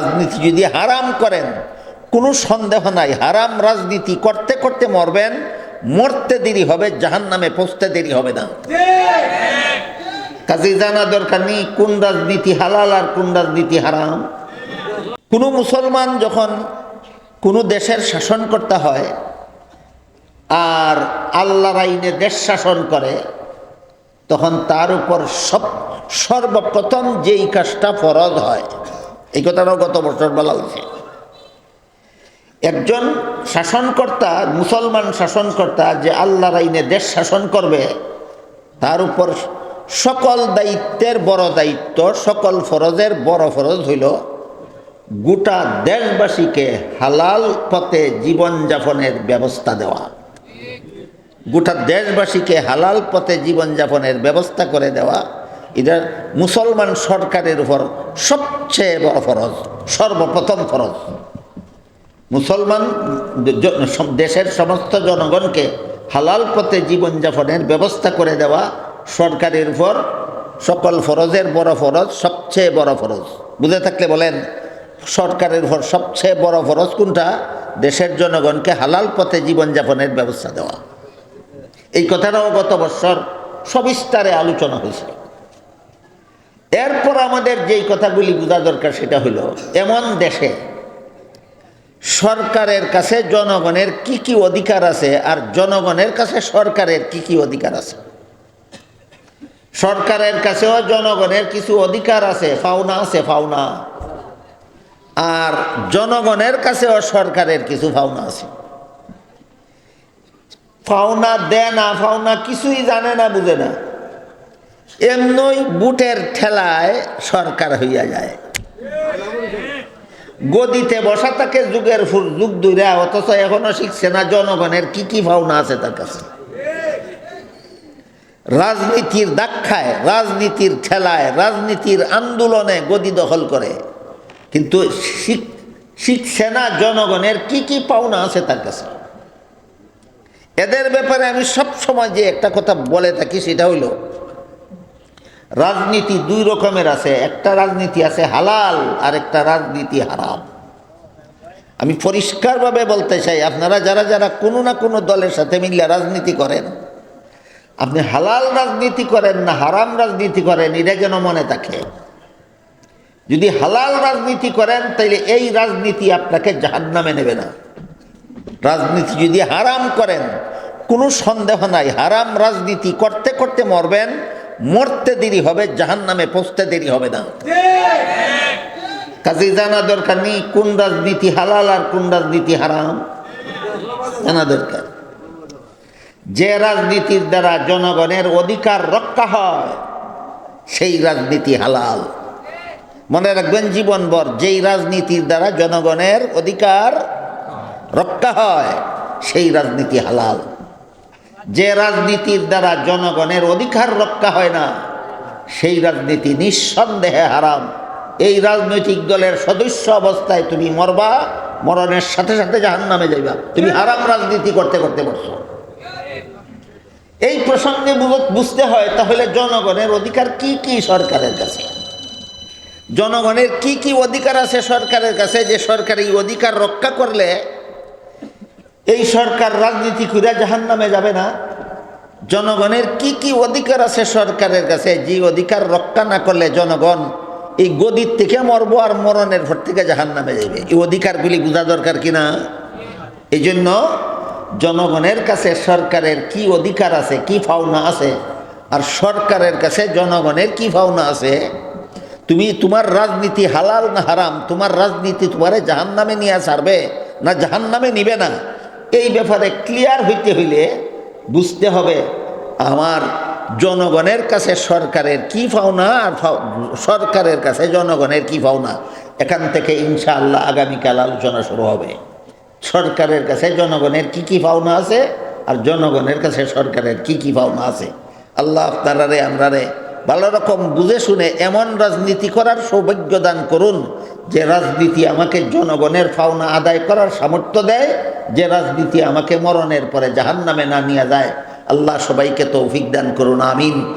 রাজনীতি যদি হারাম করেন, কোনো সন্দেহ নাই, হারাম রাজনীতি করতে করতে মরবেন, মরতে দেরি হবে জাহান নামে পৌঁছতে দেরি হবে না। কাজে জানা দরকার নেই কোন রাজনীতি হালাল আর কোন রাজনীতি হারাম। কোনো মুসলমান যখন কোনো দেশের শাসন করতে হয় আর আল্লাহর আইনে দেশ শাসন করে, তখন তার উপর সব সর্বপ্রথম যেই কাজটা ফরজ হয়। এই কথাটাও গত বছর বলা হয়েছে। একজন শাসনকর্তা, মুসলমান শাসনকর্তা যে আল্লাহর আইনে দেশ শাসন করবে, তার উপর সকল দায়িত্বের বড় দায়িত্ব, সকল ফরজের বড় ফরজ হইল গোটা দেশবাসীকে হালাল পথে জীবনযাপনের ব্যবস্থা দেওয়া। গোটা দেশবাসীকে হালাল পথে জীবনযাপনের ব্যবস্থা করে দেওয়া। এটা মুসলমান সরকারের উপর সবচেয়ে বড় ফরজ, সর্বপ্রথম ফরজ। মুসলমান দেশের সমস্ত জনগণকে হালাল পথে জীবনযাপনের ব্যবস্থা করে দেওয়া সরকারের উপর সকল ফরজের বড় ফরজ, সবচেয়ে বড় ফরজ। বুঝে থাকলে বলেন, সরকারের উপর সবচেয়ে বড় ফরজ কোনটা? দেশের জনগণকে হালাল পথে জীবনযাপনের ব্যবস্থা দেওয়া। এই কথাটাও গত বছর সবিস্তারে আলোচনা হয়েছে এরপর আমাদের যেই কথাগুলি বোঝা দরকার সেটা হলো, এমন দেশে সরকারের কাছে জনগণের কি কি অধিকার আছে আর জনগণের কাছে সরকারের কি কি অধিকার আছে? সরকারের কাছেও জনগণের কিছু অধিকার আছে, ফাওনা আছে, ফাওনা। আর জনগণের কাছেও সরকারের কিছু ফাওনা আছে। ফাওনা দেয় না, ফাওনা কিছুই জানে না, বুঝে না। এমনই বুটের ঠেলায় সরকার হইয়া যায়। গদিতে বসা তাকে যুগের ফুল, যুগ দূরে অথচ এখনও শিখছে না জনগণের কি কি ভাবনা আছে তার কাছে। রাজনীতির দাক্ষায়, রাজনীতির ঠেলায়, রাজনীতির আন্দোলনে গদি দখল করে। কিন্তু শিখ- শিখছে না জনগণের কি কি পাওনা আছে তার কাছে। এদের ব্যাপারে আমি সব সময় যে একটা কথা বলে থাকি সেটা হইল রাজনীতি দুই রকমের আছে। একটা রাজনীতি আছে হালাল আর একটা রাজনীতি হারাম। আমি পরিষ্কারভাবে বলতে চাই, আপনারা যারা যারা কোনো না কোনো দলের সাথে মিললে রাজনীতি করেন, আপনি হালাল রাজনীতি করেন না হারাম রাজনীতি করেন, এটা যেন মনে থাকে। যদি হালাল রাজনীতি করেন, তাইলে এই রাজনীতি আপনাকে জাহান্নামে নেবে না। রাজনীতি যদি হারাম করেন, কোনো সন্দেহ নাই। হারাম রাজনীতি করতে করতে মরবেন মরতে দেরি হবে জাহান নামে পৌঁছতে দেরি হবে না। কাজে জানা দরকার নেই কোন রাজনীতি হালাল আর কোন রাজনীতি হারাম। জানা দরকার। যে রাজনীতির দ্বারা জনগণের অধিকার রক্ষা হয়, সেই রাজনীতি হালাল। মনে রাখবেন, জীবনভর যেই রাজনীতির দ্বারা জনগণের অধিকার রক্ষা হয়, সেই রাজনীতি হালাল। যে রাজনীতির দ্বারা জনগণের অধিকার রক্ষা হয় না, সেই রাজনীতি নিঃসন্দেহে হারাম। এই রাজনৈতিক দলের সদস্য অবস্থায় তুমি মরবা, মরণের সাথে সাথে জাহান নামে যাইবা। তুমি হারাম রাজনীতি করতে করতে পারছ এই প্রসঙ্গে বুঝ- বুঝতে হয়, তাহলে জনগণের অধিকার কি কি সরকারের কাছে? জনগণের কি কি অধিকার আছে সরকারের কাছে? যে সরকার এই অধিকার রক্ষা করলে এই সরকার রাজনীতি করে জাহান নামে যাবে না। জনগণের কি কি অধিকার আছে সরকারের কাছে? যে অধিকার রক্ষা না করলে জনগণ এই গদির থেকে মরবো আর মরণের ভর থেকে জাহান নামে যাবে এই অধিকারগুলি বোঝা দরকার কিনা এই জন্য জনগণের কাছে সরকারের কি অধিকার আছে, কি ফাওনা আছে, আর সরকারের কাছে জনগণের কি ফাওনা আছে? তুমি তোমার রাজনীতি হালাল না হারাম? তোমার রাজনীতি তোমারে জাহান নামে নিয়ে ছাড়বে না জাহান নামে নিবে না। এই ব্যাপারে ক্লিয়ার হইতে হইলে বুঝতে হবে আমার জনগণের কাছে সরকারের কি পাওনা আর সরকারের কাছে জনগণের কি পাওনা এখান থেকে ইনশাআল্লাহ আগামীকাল আলোচনা শুরু হবে। সরকারের কাছে জনগণের কি কি পাওনা আছে আর জনগণের কাছে সরকারের কি কি পাওনা আছে? আল্লাহ আপনারারে, আমরারে ভালো রকম বুঝে শুনে এমন রাজনীতি করার সৌভাগ্য দান করুন যে রাজনীতি আমাকে জনগণের পাওনা আদায় করার সামর্থ্য দেয়। যে রাজনীতি আমাকে মরণের পরে জাহান্নামে না নিয়ে যায়, আল্লাহ সবাইকে তৌফিক দান করুন, আমিন।